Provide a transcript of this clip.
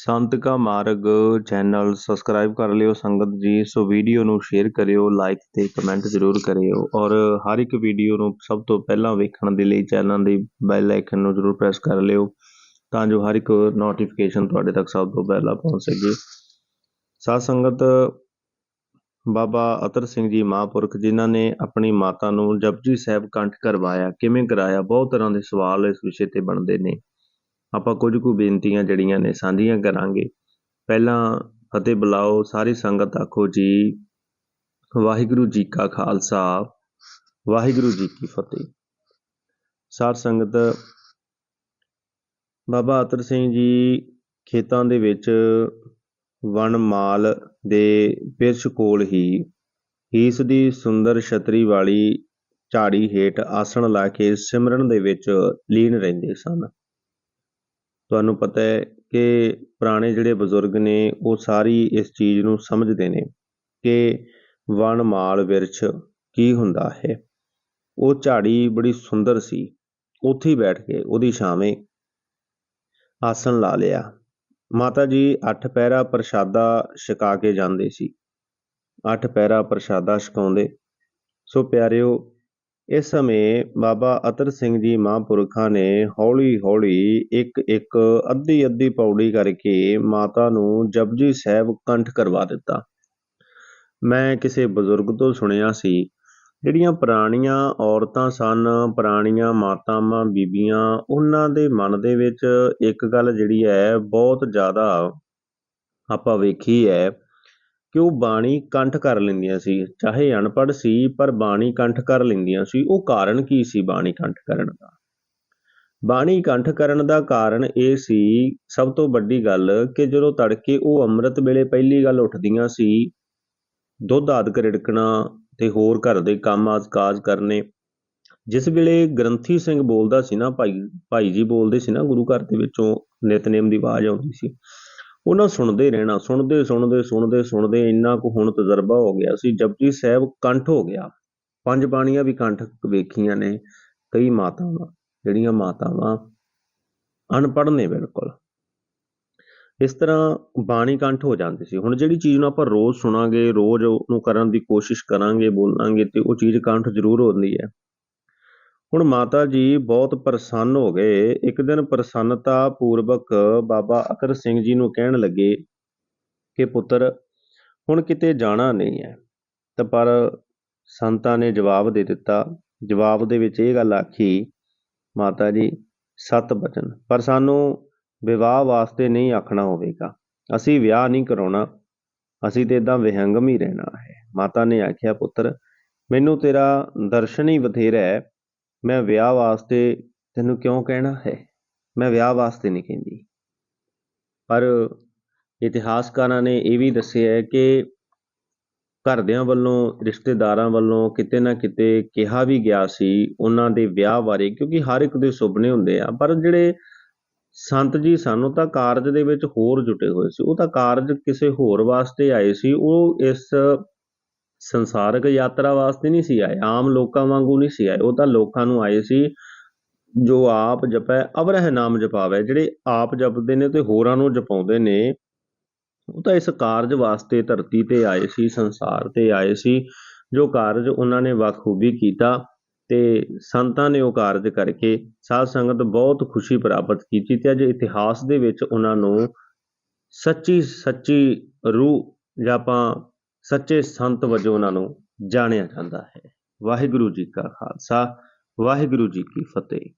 ਸੰਤ ਕਾ ਮਾਰਗ channel subscribe ਕਰ ਲਿਓ ਸੰਗਤ ਜੀ। ਸੋ ਵੀਡੀਓ ਨੂੰ ਸ਼ੇਅਰ ਕਰਿਓ ਲਾਈਕ ਤੇ ਕਮੈਂਟ ਜ਼ਰੂਰ ਕਰਿਓ। ਔਰ ਹਰ ਇੱਕ ਵੀਡੀਓ ਨੂੰ ਸਭ ਤੋਂ ਪਹਿਲਾਂ ਵੇਖਣ ਦੇ ਲਈ ਚੈਨਲ ਦੀ ਬੈਲ ਆਈਕਨ ਨੂੰ ਜ਼ਰੂਰ ਪ੍ਰੈਸ ਕਰ ਲਿਓ ਤਾਂ ਜੋ ਹਰ ਇੱਕ ਨੋਟੀਫਿਕੇਸ਼ਨ ਤੁਹਾਡੇ ਤੱਕ ਸਭ ਤੋਂ ਪਹਿਲਾਂ ਪਹੁੰਚ ਸਕੇ। ਸਾਧ ਸੰਗਤ, ਬਾਬਾ ਅਤਰ ਸਿੰਘ ਜੀ ਮਹਾਂਪੁਰਖ ਜਿਨ੍ਹਾਂ ਨੇ ਆਪਣੀ ਮਾਤਾ ਨੂੰ ਜਪਜੀ ਸਾਹਿਬ ਕੰਠ ਕਰਵਾਇਆ, ਕਿਵੇਂ ਕਰਾਇਆ? ਬਹੁਤ ਤਰ੍ਹਾਂ ਦੇ ਸਵਾਲ ਇਸ ਵਿਸ਼ੇ ਤੇ ਬਣਦੇ ਨੇ। ਆਪਾਂ ਕੁਝ ਕੁ ਬੇਨਤੀਆਂ ਜਿਹੜੀਆਂ ਨੇ ਸਾਂਝੀਆਂ ਕਰਾਂਗੇ। ਪਹਿਲਾਂ ਫਤਿਹ ਬੁਲਾਓ ਸਾਰੀ ਸੰਗਤ ਆਖੋ ਜੀ, ਵਾਹਿਗੁਰੂ ਜੀ ਕਾ ਖਾਲਸਾ, ਵਾਹਿਗੁਰੂ ਜੀ ਕੀ ਫਤਿਹ। ਸਾਧ ਸੰਗਤ, ਬਾਬਾ ਅਤਰ ਸਿੰਘ ਜੀ ਖੇਤਾਂ ਦੇ ਵਿੱਚ ਵਣਮਾਲ ਦੇ ਪਿਰਛ ਕੋਲ ਹੀ ਹੀਸ ਦੀ ਸੁੰਦਰ ਛਤਰੀ ਵਾਲੀ ਝਾੜੀ ਹੇਠ ਆਸਣ ਲਾ ਕੇ ਸਿਮਰਨ ਦੇ ਵਿੱਚ ਲੀਨ ਰਹਿੰਦੇ ਸਨ। ਤੁਹਾਨੂੰ ਪਤਾ ਹੈ ਕਿ ਪੁਰਾਣੇ ਜਿਹੜੇ ਬਜ਼ੁਰਗ ਨੇ, ਉਹ ਸਾਰੀ ਇਸ ਚੀਜ਼ ਨੂੰ ਸਮਝਦੇ ਨੇ ਕਿ ਵਣ ਮਾਲ ਵਿਰਛ ਕੀ ਹੁੰਦਾ ਹੈ। ਉਹ ਝਾੜੀ ਬੜੀ ਸੁੰਦਰ ਸੀ। ਉੱਥੇ ਬੈਠ ਕੇ ਉਹਦੀ ਛਾਵੇਂ ਆਸਣ ਲਾ ਲਿਆ। ਮਾਤਾ ਜੀ ਅੱਠ ਪਹਿਰਾ ਪ੍ਰਸ਼ਾਦਾ ਛਕਾ ਕੇ ਜਾਂਦੇ ਸੀ। ਅੱਠ ਪੈਰਾ ਪ੍ਰਸ਼ਾਦਾ ਛਕਾਉਂਦੇ। ਸੋ ਪਿਆਰਿਓ ਇਸ ਸਮੇਂ ਬਾਬਾ ਅਤਰ ਸਿੰਘ ਜੀ ਮਹਾਂਪੁਰਖਾਂ ਨੇ ਹੌਲੀ-ਹੌਲੀ ਇੱਕ-ਇੱਕ ਅੱਧੀ-ਅੱਧੀ ਪੌੜੀ ਕਰਕੇ ਮਾਤਾ ਨੂੰ ਜਪਜੀ ਸਾਹਿਬ ਕੰਠ ਕਰਵਾ ਦਿੱਤਾ। ਮੈਂ ਕਿਸੇ ਬਜ਼ੁਰਗ ਤੋਂ ਸੁਣਿਆ ਸੀ, ਜਿਹੜੀਆਂ ਪੁਰਾਣੀਆਂ ਔਰਤਾਂ ਸਨ, ਪੁਰਾਣੀਆਂ ਮਾਤਾਵਾਂ, ਬੀਬੀਆਂ, ਉਹਨਾਂ ਦੇ ਮਨ ਦੇ ਵਿੱਚ ਇੱਕ ਗੱਲ ਜਿਹੜੀ ਹੈ, ਬਹੁਤ ਜ਼ਿਆਦਾ ਆਪਾਂ ਵੇਖੀ ਹੈ। ਕਿ ਉਹ ਬਾਣੀ ਕੰਠ ਕਰ ਲੈਂਦੀਆਂ ਸੀ, ਚਾਹੇ ਅਨਪੜ੍ਹ ਸੀ, ਪਰ ਬਾਣੀ ਕੰਠ ਕਰ ਲੈਂਦੀਆਂ ਸੀ। ਉਹ ਕਾਰਨ ਕੀ ਸੀ ਬਾਣੀ ਕੰਠ ਕਰਨ ਦਾ? ਬਾਣੀ ਕੰਠ ਕਰਨ ਦਾ ਕਾਰਨ ਇਹ ਸੀ, ਸਭ ਤੋਂ ਵੱਡੀ ਗੱਲ ਕਿ ਜਦੋਂ ਤੜਕੇ ਉਹ ਅੰਮ੍ਰਿਤ ਵੇਲੇ ਪਹਿਲੀ ਗੱਲ ਉੱਠਦੀਆਂ ਸੀ, ਦੁੱਧ ਆਦਿ ਰਿੜਕਣਾ ਤੇ ਹੋਰ ਘਰ ਦੇ ਕੰਮ ਆਜ ਕਾਜ ਕਰਨੇ, ਜਿਸ ਵੇਲੇ ਗ੍ਰੰਥੀ ਸਿੰਘ ਬੋਲਦਾ ਸੀ ਨਾ ਭਾਈ ਭਾਈ ਜੀ ਬੋਲਦੇ ਸੀ ਨਾ ਗੁਰੂ ਘਰ ਦੇ ਵਿੱਚੋਂ, ਨਿਤਨੇਮ ਦੀ ਆਵਾਜ਼ ਆਉਂਦੀ ਸੀ। ਉਹਨਾਂ ਸੁਣਦੇ ਰਹਿਣਾ, ਸੁਣਦੇ ਸੁਣਦੇ ਸੁਣਦੇ ਸੁਣਦੇ ਇੰਨਾ ਕੁ ਹੁਣ ਤਜਰਬਾ ਹੋ ਗਿਆ ਸੀ, ਜਪਜੀ ਸਾਹਿਬ ਕੰਠ ਹੋ ਗਿਆ। ਪੰਜ ਬਾਣੀਆਂ ਵੀ ਕੰਠ ਵੇਖੀਆਂ ਨੇ ਕਈ ਮਾਤਾਵਾਂ, ਜਿਹੜੀਆਂ ਮਾਤਾਵਾਂ ਅਨਪੜ੍ਹ ਨੇ ਬਿਲਕੁਲ। ਇਸ ਤਰ੍ਹਾਂ ਬਾਣੀ ਕੰਠ ਹੋ ਜਾਂਦੀ ਸੀ। ਹੁਣ ਜਿਹੜੀ ਚੀਜ਼ ਨੂੰ ਆਪਾਂ ਰੋਜ਼ ਸੁਣਾਂਗੇ, ਰੋਜ਼ ਉਹਨੂੰ ਕਰਨ ਦੀ ਕੋਸ਼ਿਸ਼ ਕਰਾਂਗੇ, ਬੋਲਾਂਗੇ ਤੇ ਉਹ ਚੀਜ਼ ਕੰਠ ਜ਼ਰੂਰ ਹੁੰਦੀ ਹੈ। ਹੁਣ ਮਾਤਾ ਜੀ ਬਹੁਤ ਪ੍ਰਸੰਨ ਹੋ ਗਏ। ਇੱਕ ਦਿਨ ਪ੍ਰਸੰਨਤਾ ਪੂਰਵਕ ਬਾਬਾ ਅਕਰ ਸਿੰਘ ਜੀ ਨੂੰ ਕਹਿਣ ਲੱਗੇ ਕਿ ਪੁੱਤਰ, ਹੁਣ ਕਿਤੇ ਜਾਣਾ ਨਹੀਂ ਹੈ। ਤਾਂ ਪਰ ਸੰਤਾਂ ਨੇ ਜਵਾਬ ਦੇ ਦਿੱਤਾ। ਜਵਾਬ ਦੇ ਵਿੱਚ ਇਹ ਗੱਲ ਆਖੀ, ਮਾਤਾ ਜੀ, ਸਤ ਬਚਨ। ਪਰ ਸਾਨੂੰ ਵਿਵਾਹ ਵਾਸਤੇ ਨਹੀਂ ਆਖਣਾ ਹੋਵੇਗਾ। ਅਸੀਂ ਵਿਆਹ ਨਹੀਂ ਕਰਾਉਣਾ। ਅਸੀਂ ਤੇ ਇਦਾਂ ਵਿਹੰਗਮ ਹੀ ਰਹਿਣਾ ਹੈ। ਮਾਤਾ ਨੇ ਆਖਿਆ, ਪੁੱਤਰ, ਮੈਨੂੰ ਤੇਰਾ ਦਰਸ਼ਨ ਹੀ ਬਥੇਰਾ ਹੈ। ਮੈਂ ਵਿਆਹ ਵਾਸਤੇ ਤੈਨੂੰ ਕਿਉਂ ਕਹਿਣਾ ਹੈ? ਮੈਂ ਵਿਆਹ ਵਾਸਤੇ ਨਹੀਂ ਕਹਿੰਦੀ। ਪਰ ਇਤਿਹਾਸਕਾਰਾਂ ਨੇ ਇਹ ਵੀ ਦੱਸਿਆ ਹੈ ਕਿ ਘਰਦਿਆਂ ਵੱਲੋਂ, ਰਿਸ਼ਤੇਦਾਰਾਂ ਵੱਲੋਂ ਕਿਤੇ ਨਾ ਕਿਤੇ ਕਿਹਾ ਵੀ ਗਿਆ ਸੀ ਉਹਨਾਂ ਦੇ ਵਿਆਹ ਬਾਰੇ, ਕਿਉਂਕਿ ਹਰ ਇੱਕ ਦੇ ਸੁਪਨੇ ਹੁੰਦੇ ਆ। ਪਰ ਜਿਹੜੇ ਸੰਤ ਜੀ ਸਾਨੂੰ ਤਾਂ ਕਾਰਜ ਦੇ ਵਿੱਚ ਹੋਰ ਜੁਟੇ ਹੋਏ ਸੀ। ਉਹ ਤਾਂ ਕਾਰਜ ਕਿਸੇ ਹੋਰ ਵਾਸਤੇ ਆਏ ਸੀ। ਉਹ ਇਸ ਸੰਸਾਰਕ ਯਾਤਰਾ ਵਾਸਤੇ ਨਹੀਂ ਸੀ ਆਏ, ਆਮ ਲੋਕਾਂ ਵਾਂਗੂ ਨਹੀਂ ਸੀ ਆਏ। ਉਹ ਤਾਂ ਲੋਕਾਂ ਨੂੰ ਆਏ ਸੀ, ਜੋ ਆਪ ਜਪੈ ਅਵਰਹ ਨਾਮ ਜਪਾਵੇ। ਜਿਹੜੇ ਆਪ ਜਪਦੇ ਨੇ ਤੇ ਹੋਰਾਂ ਨੂੰ ਜਪਾਉਂਦੇ ਨੇ, ਉਹ ਤਾਂ ਇਸ ਕਾਰਜ ਵਾਸਤੇ ਧਰਤੀ ਤੇ ਆਏ ਸੀ, ਸੰਸਾਰ ਤੇ ਆਏ ਸੀ, ਜੋ ਕਾਰਜ ਉਹਨਾਂ ਨੇ ਬਖੂਬੀ ਕੀਤਾ ਤੇ ਸੰਤਾਂ ਨੇ ਉਹ ਕਾਰਜ ਕਰਕੇ ਸਾਧ ਸੰਗਤ ਬਹੁਤ ਖੁਸ਼ੀ ਪ੍ਰਾਪਤ ਕੀਤੀ ਤੇ ਅੱਜ ਇਤਿਹਾਸ ਦੇ ਵਿੱਚ ਉਹਨਾਂ ਨੂੰ ਸੱਚੀ ਸੱਚੀ ਰੂਹ, ਜਾਂ ਆਪਾਂ ਸੱਚੇ ਸੰਤ ਵਜੋਂ ਉਹਨਾਂ ਨੂੰ ਜਾਣਿਆ ਜਾਂਦਾ ਹੈ। ਵਾਹਿਗੁਰੂ ਜੀ ਕਾ ਖਾਲਸਾ, ਵਾਹਿਗੁਰੂ ਜੀ ਕੀ ਫਤਿਹ।